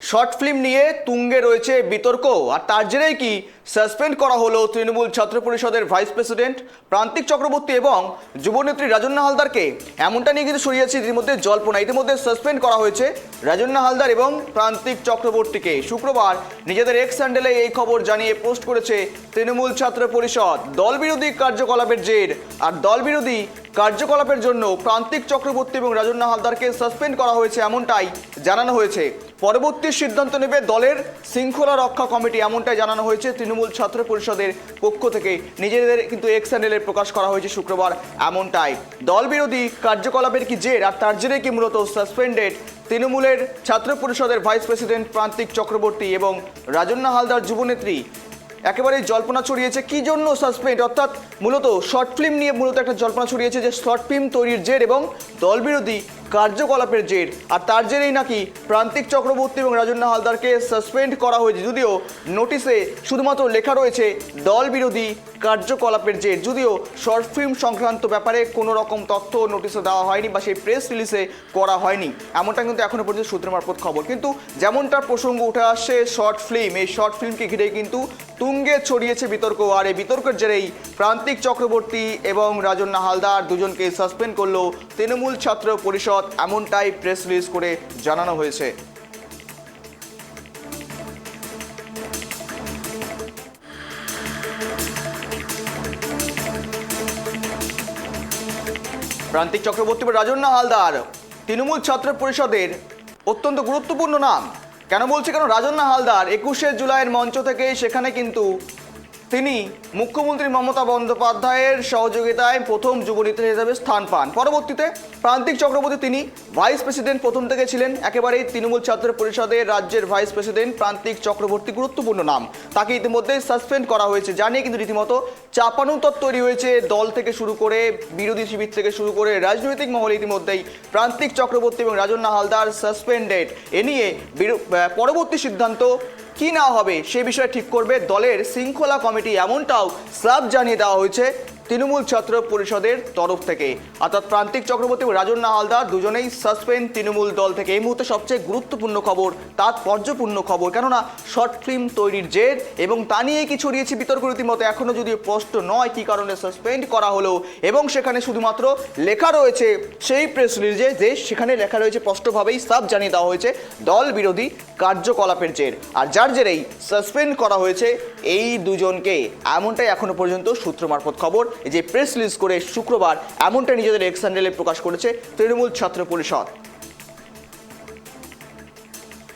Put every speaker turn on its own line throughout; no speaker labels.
Short film নিয়ে তুঙ্গে রয়েছে বিতর্ক, আর তার জেরেই কি সাসপেন্ড করা হলো তৃণমূল ছাত্র পরিষদের ভাইস প্রেসিডেন্ট প্রান্তিক চক্রবর্তী এবং যুবনেত্রী রাজন্না হালদারকে? এমনটা নিয়ে কিন্তু সরিয়েছে ইতিমধ্যে জল্পনা। ইতিমধ্যে সাসপেন্ড করা হয়েছে রাজন্না হালদার এবং প্রান্তিক চক্রবর্তীকে। শুক্রবার নিজেদের এক্স স্যান্ডেলে এই খবর জানিয়ে পোস্ট করেছে তৃণমূল ছাত্র পরিষদ। দলবিরোধী কার্যকলাপের জের, আর দলবিরোধী কার্যকলাপের জন্য প্রান্তিক চক্রবর্তী এবং রাজন্না হালদারকে সাসপেন্ড করা হয়েছে এমনটাই জানানো হয়েছে। পরবর্তী সিদ্ধান্ত নেবে দলের শৃঙ্খলা রক্ষা কমিটি, এমনটাই জানানো হয়েছে তৃণমূল ছাত্র পরিষদের পক্ষ থেকে। নিজেদের কিন্তু এক্স চ্যানেলে প্রকাশ করা হয়েছে শুক্রবার, এমনটাই। দল বিরোধী কার্যকলাপের কি জের, আর তার জেরে কি মূলত সাসপেন্ডেড তৃণমূলের ছাত্র পরিষদের ভাইস প্রেসিডেন্ট প্রান্তিক চক্রবর্তী এবং রাজন্না হালদার যুবনেত্রী? একেবারেই জল্পনা ছড়িয়েছে, কি জন্য সাসপেন্ড অর্থাৎ মূলত শর্ট ফিল্ম নিয়ে মূলত একটা জল্পনা ছড়িয়েছে যে শর্ট ফিল্ম তৈরির জের এবং দলবিরোধী কার্যকলাপের জের। আর তার জেরেই নাকি প্রান্তিক চক্রবর্তী এবং রাজন্না হালদারকে সাসপেন্ড করা হয়েছে। যদিও নোটিশে শুধুমাত্র লেখা রয়েছে, দল বিরোধী কার্যকলাপের জের। যদিও শর্ট ফিল্ম সংক্রান্ত ব্যাপারে কোনো রকম তথ্য নোটিশে দেওয়া হয়নি বা সেই প্রেস রিলিজে করা হয়নি। এমনটা কিন্তু এখনও পর্যন্ত সূত্র মারফত খবর। কিন্তু যেমনটা প্রসঙ্গ উঠে আসছে শর্ট ফিল্ম এই শর্ট ফিল্মকে ঘিরে কিন্তু তুঙ্গে ছড়িয়েছে বিতর্ক। আর এই বিতর্কের জেরেই প্রান্তিক চক্রবর্তী এবং রাজন্না হালদার দুজনকে সাসপেন্ড করল তৃণমূল ছাত্র পরিষদ এমনটাই প্রেস রিলিজ করে জানানো হয়েছে। প্রান্তিক চক্রবর্তী বা রাজন্না হালদার, তৃণমূল ছাত্র পরিষদের অত্যন্ত গুরুত্বপূর্ণ নাম। কেন বলছে কেন? রাজন্না হালদার একুশে জুলাইয়ের মঞ্চ থেকে সেখানে কিন্তু তিনি মুখ্যমন্ত্রী মমতা বন্দ্যোপাধ্যায়ের সহযোগিতায় প্রথম যুবনেত্রী হিসেবে স্থান পান। পরবর্তীতে প্রান্তিক চক্রবর্তী তিনি ভাইস প্রেসিডেন্ট প্রথম থেকে ছিলেন। একেবারেই তৃণমূল ছাত্র পরিষদের রাজ্যের ভাইস প্রেসিডেন্ট প্রান্তিক চক্রবর্তী গুরুত্বপূর্ণ নাম। তাকে ইতিমধ্যে সাসপেন্ড করা হয়েছে। জানিয়ে কিন্তু রীতিমতো চাপানুতর তৈরি হয়েছে। দল থেকে শুরু করে বিরোধী শিবির থেকে শুরু করে রাজনৈতিক মহলে ইতিমধ্যেই প্রান্তিক চক্রবর্তী এবং রাজন্না হালদার সাসপেন্ডেড। এ নিয়ে পরবর্তী সিদ্ধান্ত কি না হবে সে বিষয়ে ঠিক করবে দলের শৃঙ্খলা কমিটি এমনটাও সাব জানিয়ে দেওয়া হয়েছে। তৃণমূল ছাত্র পরিষদের তরফ থেকে। অর্থাৎ প্রান্তিক চক্রবর্তী এবং রাজন্না হালদার দুজনেই সাসপেন্ড তৃণমূল দল থেকে। এই মুহূর্তে সবচেয়ে গুরুত্বপূর্ণ খবর তাৎপর্যপূর্ণ খবর, কেননা শর্ট ফিল্ম তৈরির জের এবং তা নিয়ে কি ছড়িয়েছে বিতর্ক রীতিমতো। এখনও যদি স্পষ্ট নয় কি কারণে সাসপেন্ড করা হলো এবং সেখানে শুধুমাত্র লেখা রয়েছে সেই প্রেস রিলিজে যে সেখানে লেখা রয়েছে স্পষ্টভাবেই সাব জানিয়ে দেওয়া হয়েছে দল বিরোধী কার্যকলাপের জের। আর যার জেরেই সাসপেন্ড করা হয়েছে এই দুজনকে। এমনটাই এখনও পর্যন্ত সূত্র মারফত খবর। যে প্রেস রিলিজ করে শুক্রবার এমনটা নিজেদের এক্স হ্যান্ডেলে প্রকাশ করেছে তৃণমূল ছাত্র পরিষদ।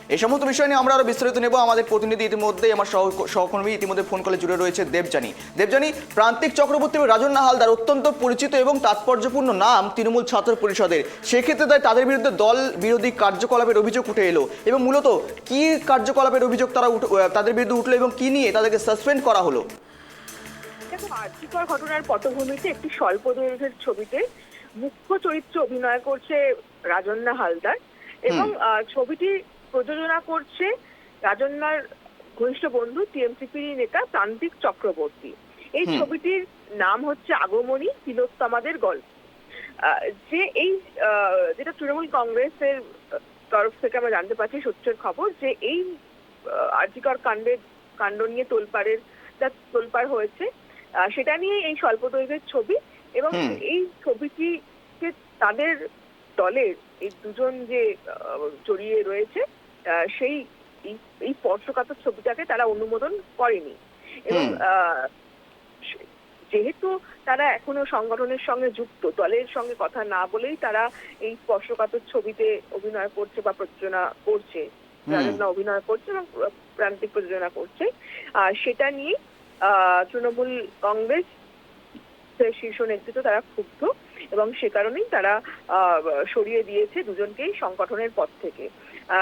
এই সমস্ত বিষয় নিয়ে আমরা আরও বিস্তারিত নেব। আমাদের প্রতিনিধি ইতিমধ্যে, আমার সহ- সহকর্মী ইতিমধ্যে ফোন কলে জুড়ে রয়েছে দেবজানি দেবজানি প্রান্তিক চক্রবর্তী এবং রাজন্না হালদার অত্যন্ত পরিচিত এবং তাৎপর্যপূর্ণ নাম তৃণমূল ছাত্র পরিষদের। সেক্ষেত্রে তাই তাদের বিরুদ্ধে দল বিরোধী কার্যকলাপের অভিযোগ উঠে এলো এবং মূলত কি কার্যকলাপের অভিযোগ তারা তাদের বিরুদ্ধে উঠল এবং কি নিয়ে তাদেরকে সাসপেন্ড করা হলো?
আর্থিকর ঘটনার পটভূমিতে একটি স্বল্প দৈর্ঘ্যের ছবিতে মুখ্য চরিত্রে অভিনয় করছে রাজন্না হালদার এবং ছবিটি প্রযোজনা করছে রাজন্নার ঘনিষ্ঠ বন্ধু টিএমসিপি নেতা প্রান্তিক চক্রবর্তী। এই ছবিটির নাম হচ্ছে আগমনী তিলোত্তমাদের গল্প। যে এই যেটা তৃণমূল কংগ্রেসের তরফ থেকে আমরা জানতে পারছি সূত্রের খবর যে এই আর্জিকর কাণ্ডের কাণ্ড নিয়ে তোলপাড়ের যা তোলপাড় হয়েছে সেটা নিয়ে এই স্বল্প দৈর্ঘ্যের ছবি এবং এই ছবিটিকে তাদের দলের এই দুজন যে জড়িয়ে রয়েছে সেই এই- স্পর্শকাতর ছবিটাকে তারা অনুমোদন করেনি। এবং যেহেতু তারা এখনও সংগঠনের সঙ্গে যুক্ত দলের সঙ্গে কথা না বলেই তারা এই স্পর্শকাতর ছবিতে অভিনয় করছে বা প্রযোজনা করছে। অভিনয় করছে এবং প্রান্তিক প্রযোজনা করছে আর সেটা নিয়ে তৃণমূল কংগ্রেস শীর্ষ নেতৃত্ব তারা ক্ষুব্ধ এবং সে কারণেই তারা সরিয়ে দিয়েছে দুজনকেই সংগঠনের পদ থেকে।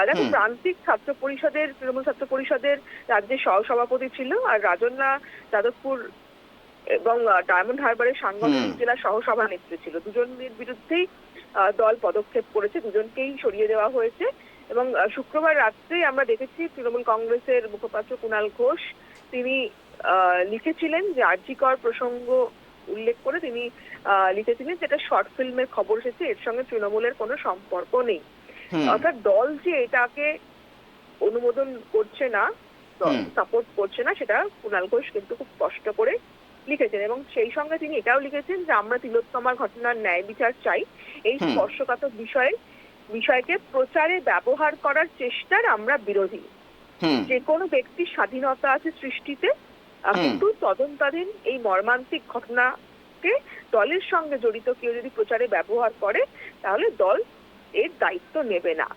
দেখো প্রান্তিক ছাত্র পরিষদের তৃণমূল ছাত্র পরিষদের রাজ্যের সহসভাপতি ছিল আর রাজন্না যাদবপুর এবং ডায়মন্ড হারবারের সাংগঠনিক। জেলা সহসভানেত্রী ছিল। দুজনের বিরুদ্ধেই আহ, দল পদক্ষেপ করেছে দুজনকেই সরিয়ে দেওয়া হয়েছে এবং শুক্রবার রাত্রে আমরা দেখেছি তৃণমূল কংগ্রেসের মুখপাত্র কুণাল ঘোষ তিনি লিখেছিলেন যে আর্জিকর প্রসঙ্গ উল্লেখ করে তিনি লিখেছিলেন যে এটা শর্ট ফিল্মের খবর এসেছে এর সঙ্গে তৃণমূলের কোনো সম্পর্ক নেই। অর্থাৎ দল যে এটাকে অনুমোদন করছে না সাপোর্ট করছে না সেটা কুণাল ঘোষ কিন্তু খুব স্পষ্ট করে লিখেছেন এবং সেই সঙ্গে তিনি এটাও লিখেছেন যে আমরা তিলোত্তমার ঘটনার ন্যায় বিচার চাই। এই
হুম।
স্পর্শকাতর বিষয়ে বিষয়কে প্রচারে ব্যবহার করার চেষ্টার আমরা বিরোধী। যে কোনো ব্যক্তির স্বাধীনতা আছে সৃষ্টিতে। কিন্তু তদন্তাধীন এই মর্মান্তিক ঘটনাকে দলের সঙ্গে জড়িত কেউ যদি প্রচারে ব্যবহার করে তাহলে দল এর দায়িত্ব নেবে না।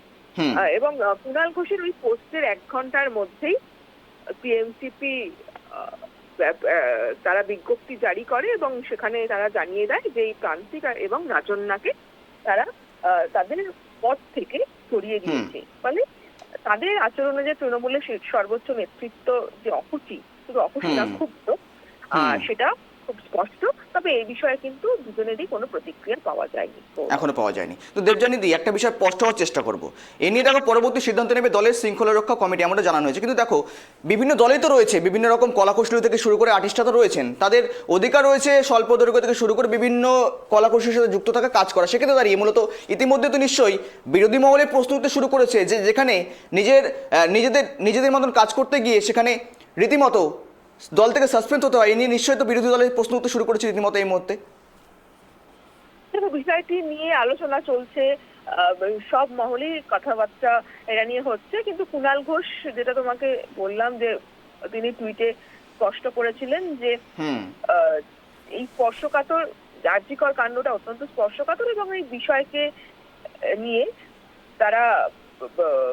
এবং কুণাল ঘোষের ওই পোস্টের এক ঘণ্টার মধ্যেই টিএমসিপি তারা বিজ্ঞপ্তি জারি করে এবং সেখানে তারা জানিয়ে দেয় যে এই প্রান্তিক এবং রাজন্যাকে তারা আহ, তাদের পদ থেকে সরিয়ে দিয়েছে। ফলে তাদের আচরণে যে তৃণমূলের সর্বোচ্চ নেতৃত্ব যে অকুচি শুধু অকুচি না
হুম।
ক্ষুব্ধ।
হুম।
সেটা খুব স্পষ্ট তবে এই বিষয়ে কিন্তু দুজনেরই কোনো প্রতিক্রিয়া পাওয়া যায়নি।
এখনও পাওয়া যায়নি। তো দেবজানি দি একটা বিষয় স্পষ্ট হওয়ার চেষ্টা করব। এ নিয়ে দেখো পরবর্তী সিদ্ধান্ত নেবে দলের শৃঙ্খলা রক্ষা কমিটি আমরা জানানো হয়েছে। কিন্তু দেখো বিভিন্ন তো রয়েছে বিভিন্ন রকম কলাকৌশলী থেকে শুরু করে আর্টিস্টরা তো রয়েছেন। তাদের অধিকার রয়েছে স্বল্প দৈর্ঘ্য থেকে শুরু করে বিভিন্ন কলাকৌশলীর সাথে যুক্ত থাকা কাজ করা। সেক্ষেত্রে দাঁড়িয়ে মূলত ইতিমধ্যে তো নিশ্চয়ই বিরোধী মহলে প্রশ্ন উঠতে শুরু করেছে যে যেখানে নিজের নিজেদের নিজেদের মতন কাজ করতে গিয়ে সেখানে রীতিমতো দল থেকে সাসপেন্ড হতে হয় এই নিয়ে নিশ্চয়ই তো বিরোধী দলের প্রশ্ন উঠতে শুরু করেছে রীতিমতো এই মুহূর্তে।
বিষয়টি নিয়ে আলোচনা চলছে সব মহলেই কথাবার্তা এটা নিয়ে হচ্ছে কিন্তু কুণাল ঘোষ যেটা তোমাকে বললাম যে তিনি টুইটে স্পষ্ট করেছিলেন যে এই স্পর্শকাতর রাজ্যিকর কাণ্ডটা অত্যন্ত স্পর্শকাতর এবং এই বিষয়কে নিয়ে তারা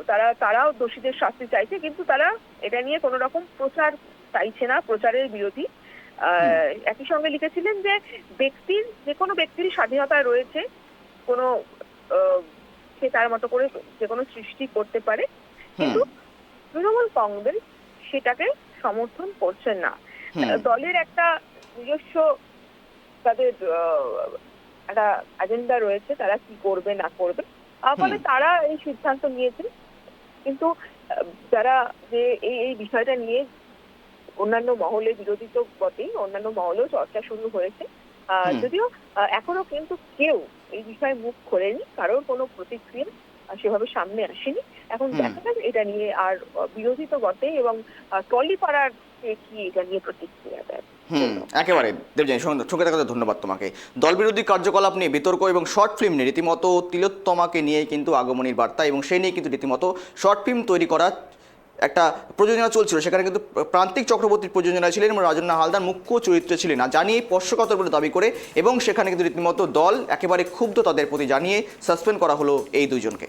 তারা তারাও দোষীদের শাস্তি চাইছে কিন্তু তারা এটা নিয়ে কোনো রকম প্রচার চাইছে না প্রচারের বিরোধী। আহ, একই সঙ্গে লিখেছিলেন যে ব্যক্তির যে কোনো ব্যক্তির স্বাধীনতা রয়েছে কোনো সে তার মতো করে যে কোনো সৃষ্টি করতে পারে। কিন্তু তৃণমূল কংগ্রেস সেটাকে সমর্থন করছেন না। দলের একটা নিজস্ব তাদের আহ, একটা এজেন্ডা রয়েছে তারা কি করবে না করবে। ফলে তারা এই সিদ্ধান্ত নিয়েছেন। কিন্তু যারা যে এই এই বিষয়টা নিয়ে অন্যান্য মহলে বিরোধী তো বটেই অন্যান্য মহলেও চর্চা শুরু হয়েছে। আহ, যদিও এখনও কিন্তু কেউ এই বিষয়ে মুখ খোলেনি কারোর কোনো প্রতিক্রিয়া সেভাবে সামনে আসেনি। এখন। দেখা যাক এটা নিয়ে আর আহ, বিরোধী তো বটেই এবং টলিপাড়ার কে কি এটা নিয়ে প্রতিক্রিয়া দেয়।
হুম, একেবারে। দেবজানি সঙ্গে থাকাতে ধন্যবাদ তোমাকে। দল বিরোধী কার্যকলাপ নিয়ে বিতর্ক এবং শর্ট ফিল্ম নিয়ে রীতিমতো তিলোত্তমাকে নিয়ে কিন্তু আগমনীর বার্তা এবং সেই নিয়ে কিন্তু রীতিমতো শর্ট ফিল্ম তৈরি করা একটা প্রযোজনা চলছিল। সেখানে কিন্তু প্রান্তিক চক্রবর্তীর প্রযোজনা ছিলেন এবং রাজন্না হালদার মুখ্য চরিত্রে ছিলেন। না জানিয়ে স্পর্শকাতর বলে দাবি করে এবং সেখানে কিন্তু রীতিমতো দল একেবারে ক্ষুব্ধ তাদের প্রতি জানিয়ে সাসপেন্ড করা হলো এই দুইজনকে।